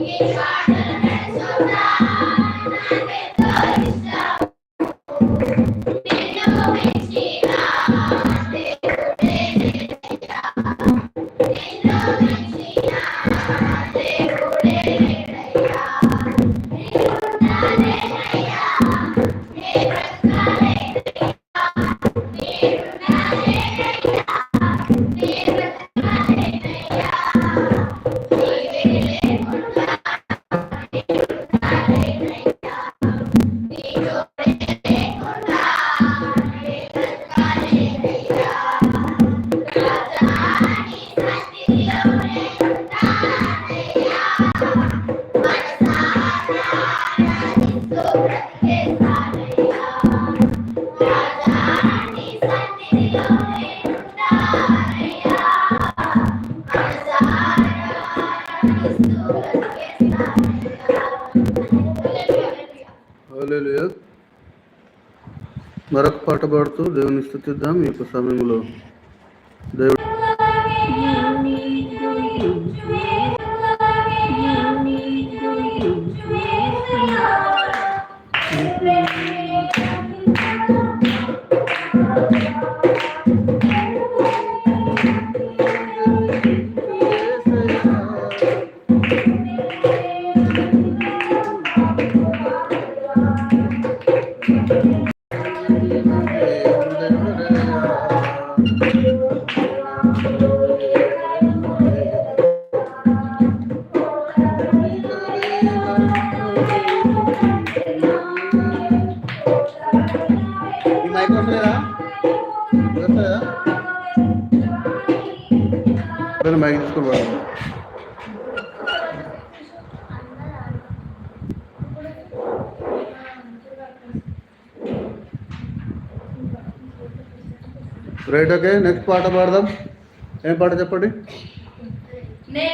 It's hard. మరొక పాట పాడుతూ దేవుని స్థుతిద్దాం ఈ యొక్క సమయంలో దేవుడు రైట్ ఓకే. నెక్స్ట్ పాట పాడదాం. ఏం పాట చెప్పండి? నే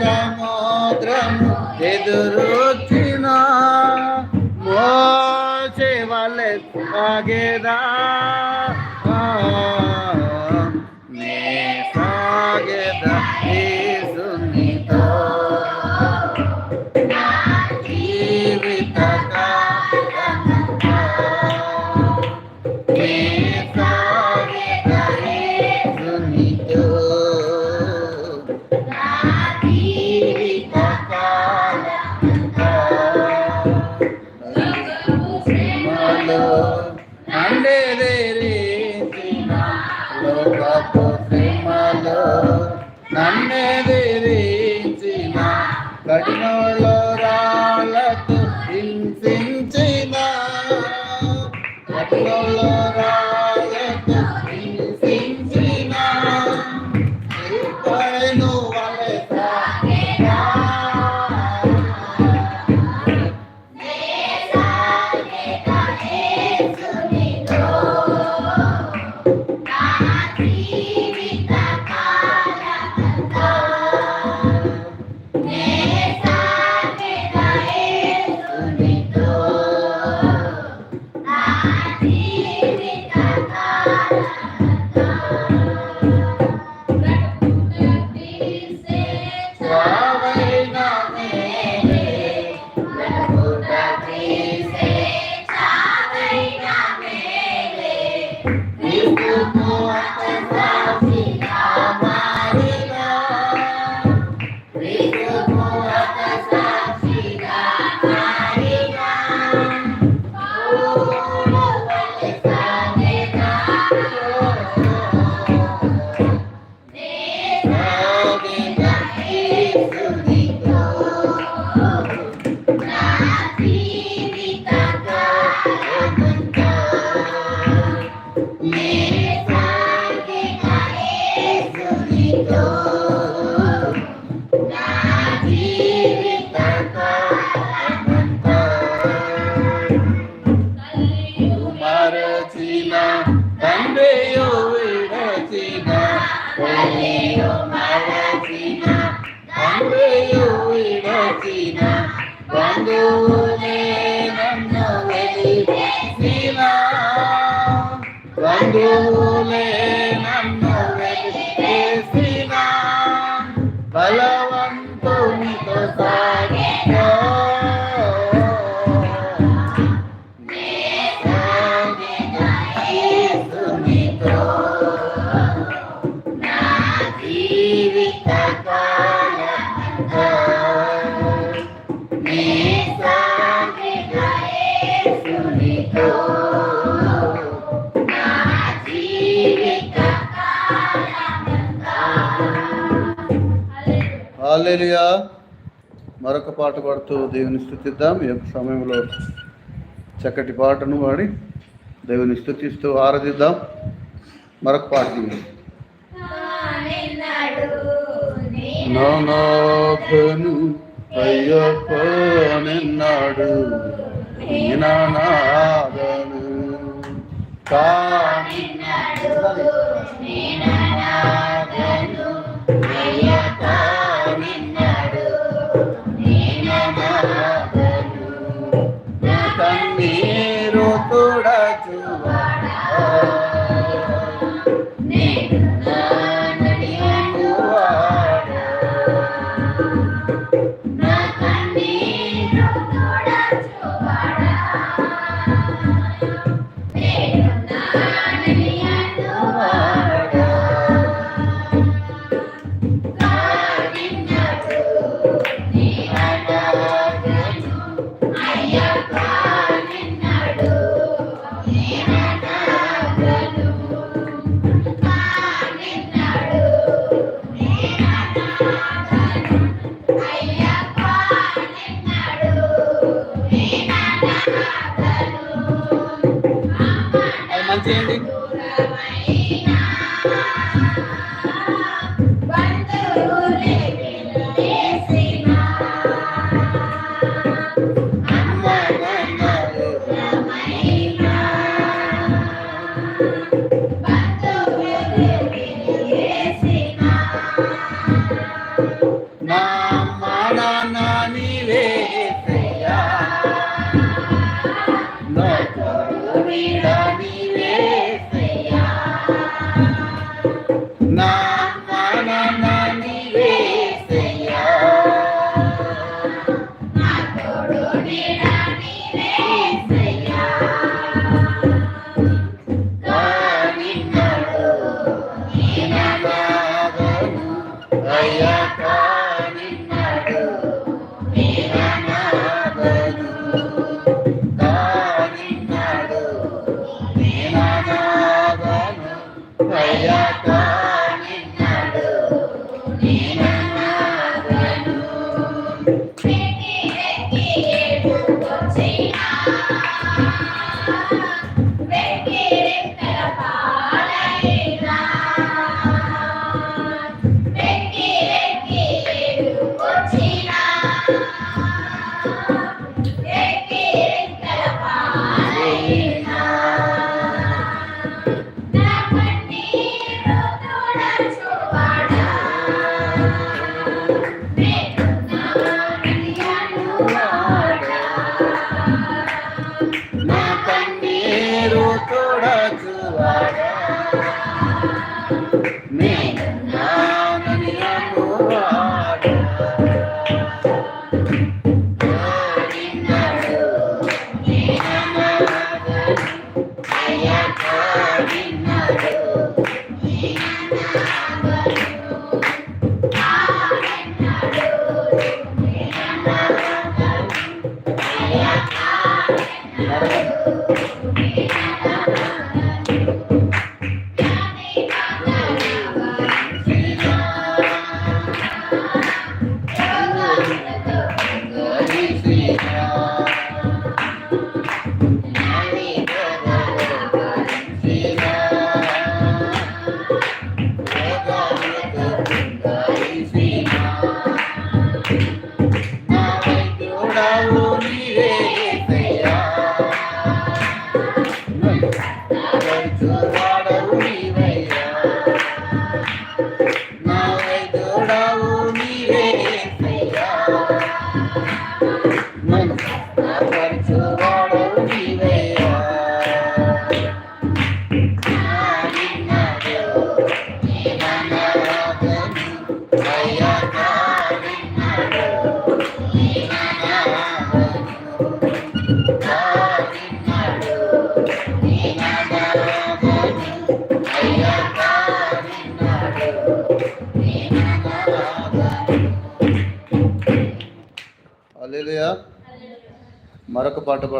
సముద్రం ఎదురొచ్చిన మోసే వాళ్ళే సాగేదా హలేలియా మరొక పాట పాడుతూ దేవుని స్థుతిద్దాం. ఏ సమయంలో చక్కటి పాటను పాడి దేవుని స్థుతిస్తూ ఆరాధిద్దాం. మరొక పాట నానాథను అయ్యప్ప నిన్నాడు నానాదను కా understanding Yeah.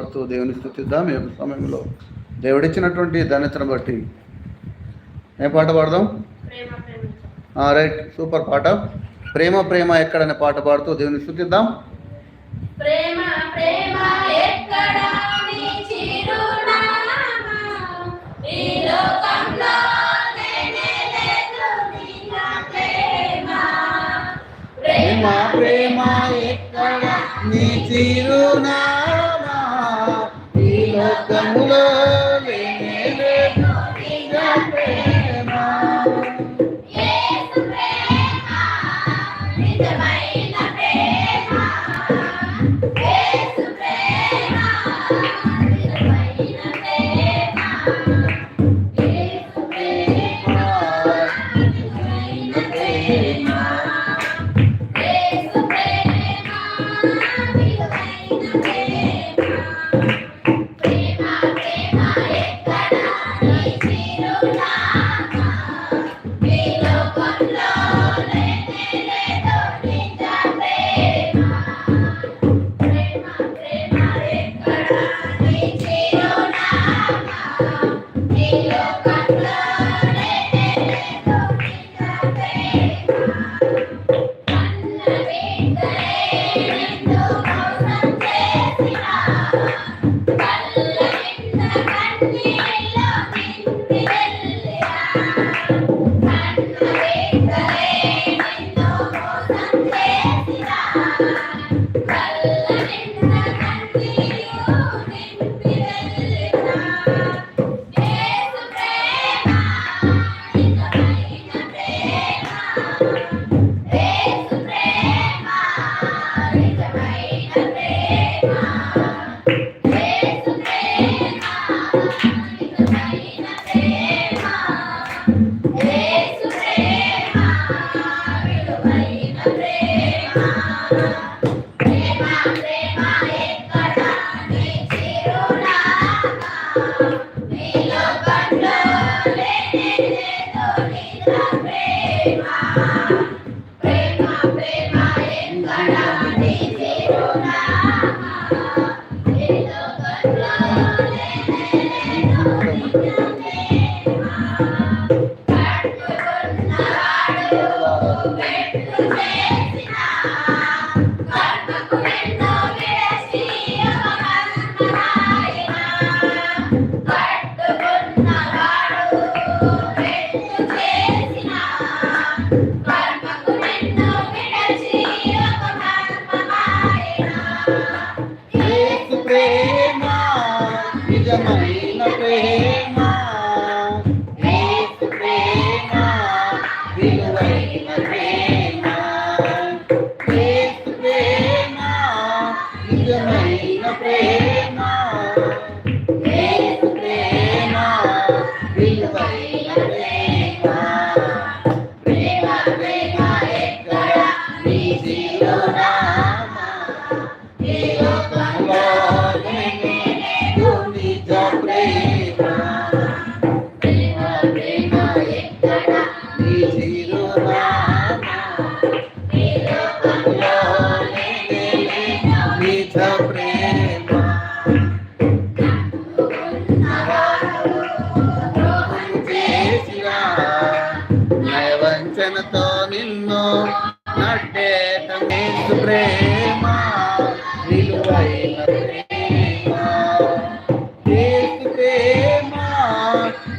కనపరుస్తూ దేవుని స్థుతిద్దాం. ఏ సమయంలో దేవుడిచ్చినటువంటి ధన్యతను బట్టి ఏం పాట పాడదాం? రైట్. సూపర్ పాట. ప్రేమ ప్రేమ ఎక్కడనే పాట పాడుతూ దేవుని స్థుతిద్దాం. ప్రేమ ప్రేమ ఎక్కడ ప్రేమ? ప్రేమ ఎక్కడ నీ చిరునా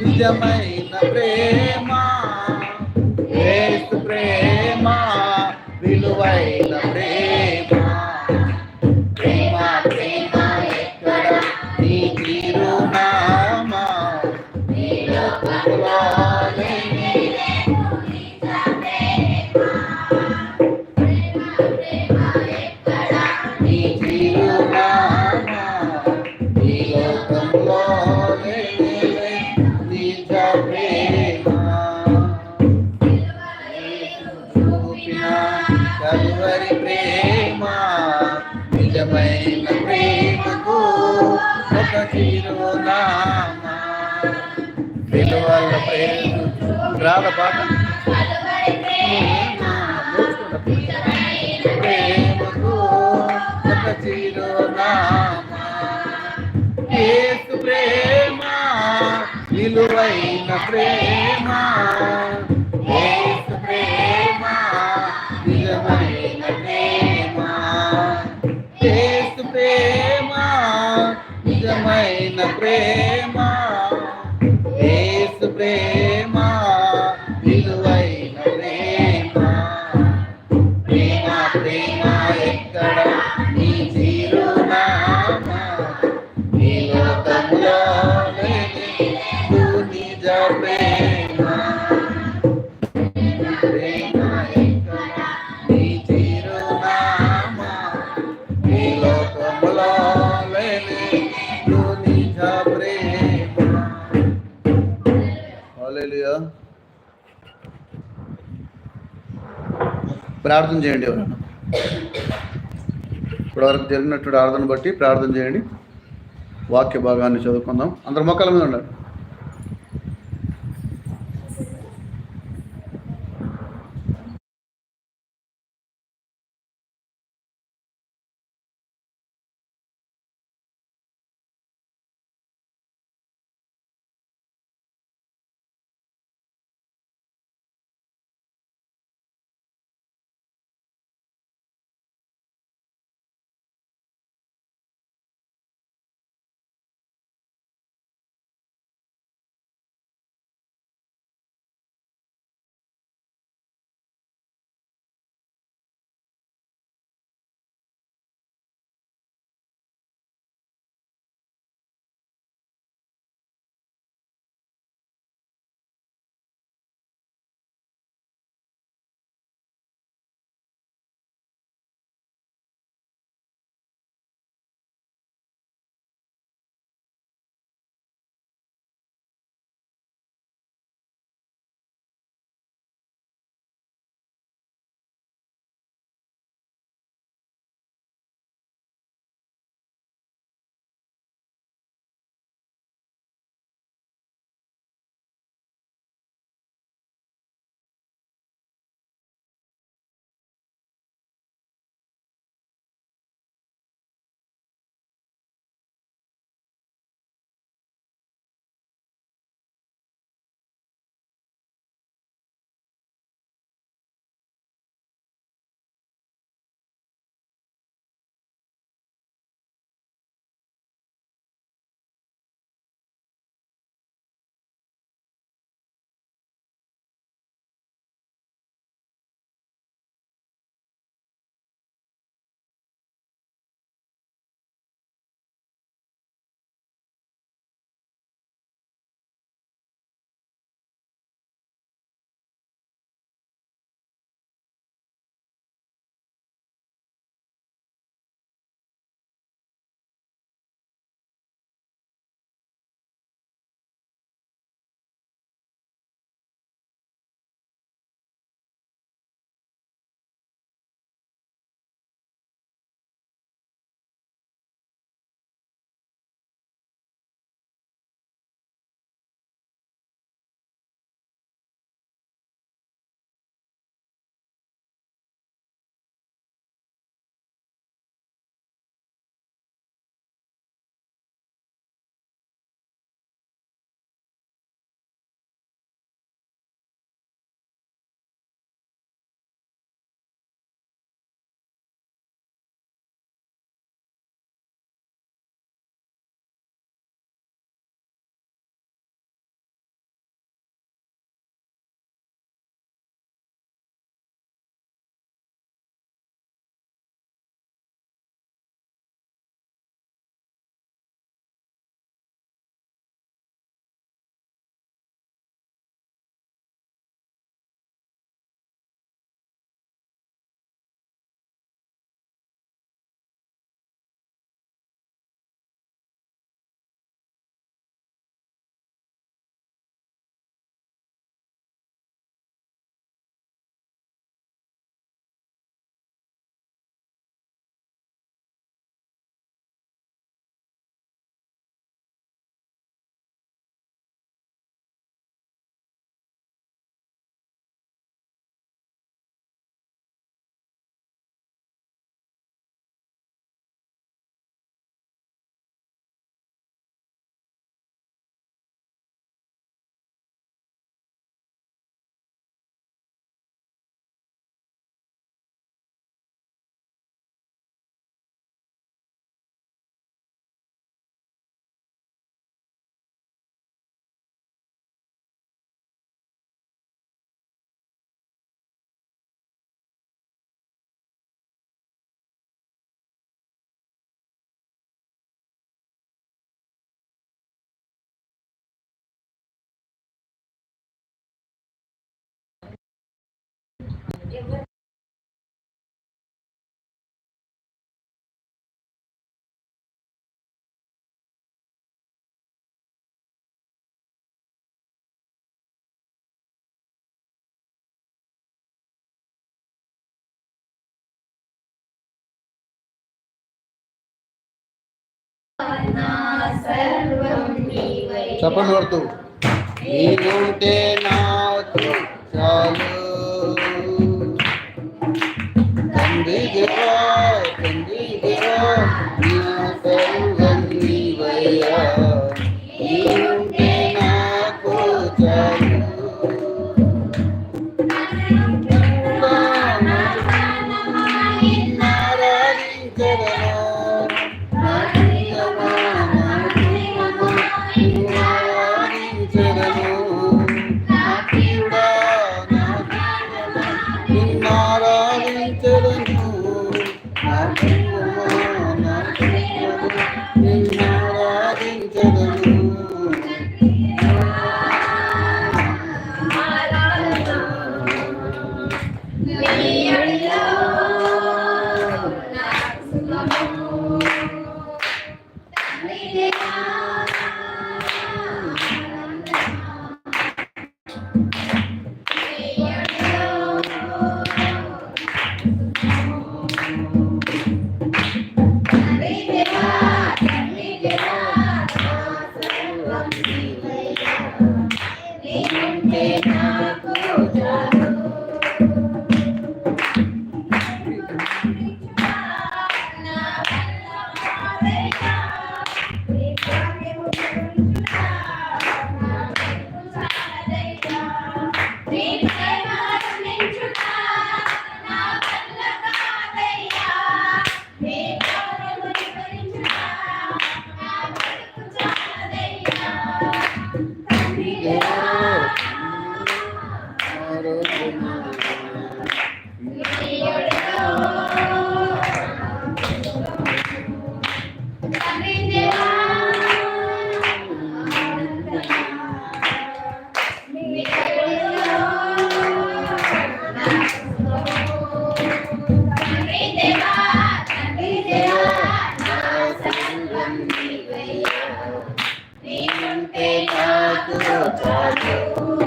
నిజమైన ప్రేమ. పాట? పాట ప్రేమకు ఒక చిరునామా ఏసు ప్రేమ విలువైన ప్రేమ. ప్రార్థన చేయండి ఎవరన్నా ఇప్పటివరకు జరిగినటువంటి ఆరాధన బట్టి ప్రార్థన చేయండి. వాక్య భాగాన్ని చదువుకుందాం. అందరు మొక్కల మీద ఉండండి. చెప్పండి పడుతూ నీకుంటే నాకు చాలు Not నీకుంటే నాకు చాలు.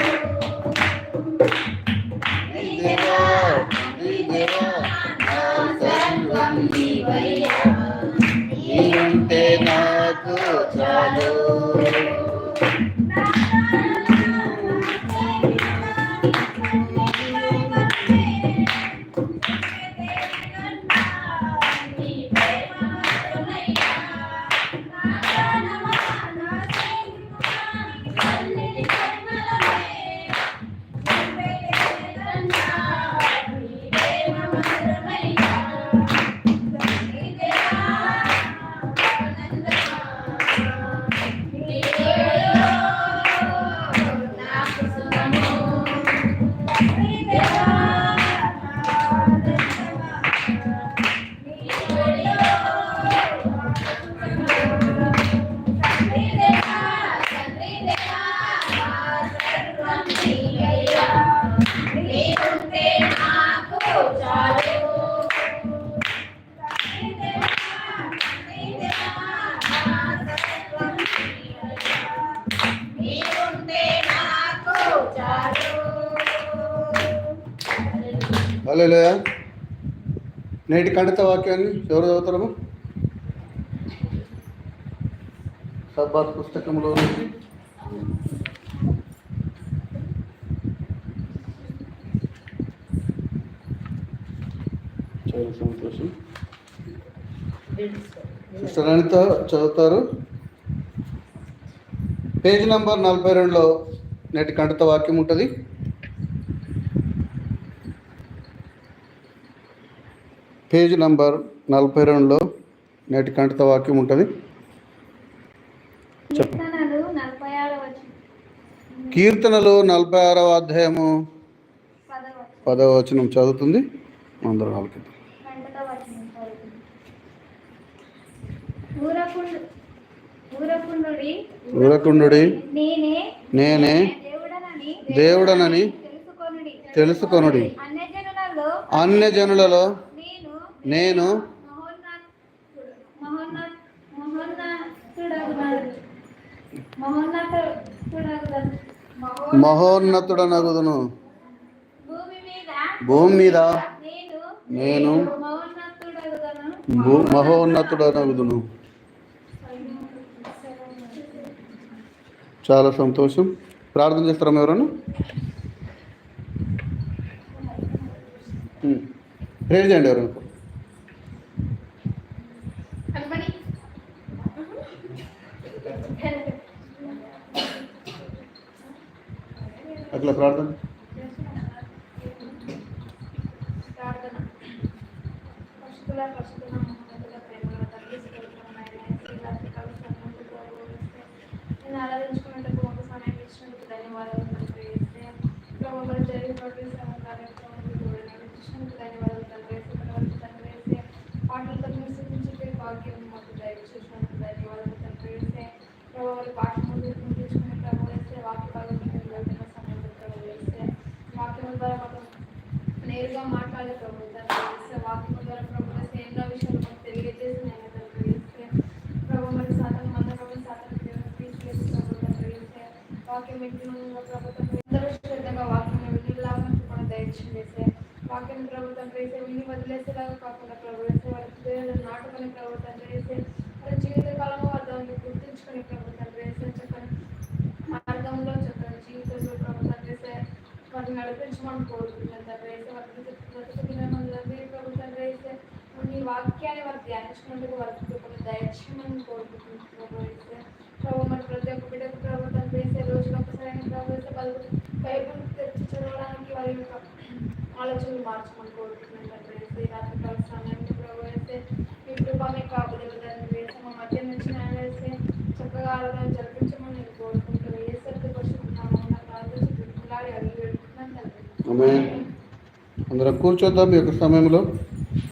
నేటి కండిత వాక్యాన్ని ఎవరు చదువుతారము సబ్బాత్ పుస్తకంలో నుంచి. చాలా సంతోషం. సిస్టర్ అనిత చదువుతారు. పేజ్ నంబర్ నలభై రెండులో నేటి ఖండిత వాక్యం ఉంటుంది. పేజ్ నంబర్ నలభై రెండులో నేటి కంటిత వాక్యం ఉంటుంది. కీర్తనలు నలభై ఆరవ అధ్యాయము పదవ వచనం చదువుతుంది. అందరూ వాళ్ళకి ఊరకుండు నేనే దేవుడనని తెలుసుకొనుడి. అన్య జనులలో నేను మహోన్నతుడనగుదును. భూమి మీద నేను మహోన్నతుడనగుదును. చాలా సంతోషం. ప్రార్థన చేస్తారా ఎవరన్నా ప్రేర్ చేయండి ఎవరన్నా the problem ప్రభుత్వం అందరూ వాక్యం దయచేసే వాక్యం ప్రభుత్వం వదిలేసేలాగా కాకుండా నాటుకొని ప్రభుత్వం గుర్తించుకొని ప్రభుత్వం జీవితంలో ప్రభుత్వం వారిని నడిపించమని కోరుకుంటున్నాను ప్రభుత్వం వాక్యాన్ని వారు ధ్యానించుకున్నట్టుగా వారు అందరూ అందరం కూర్చోద్దాం ఈ యొక్క సమయంలో.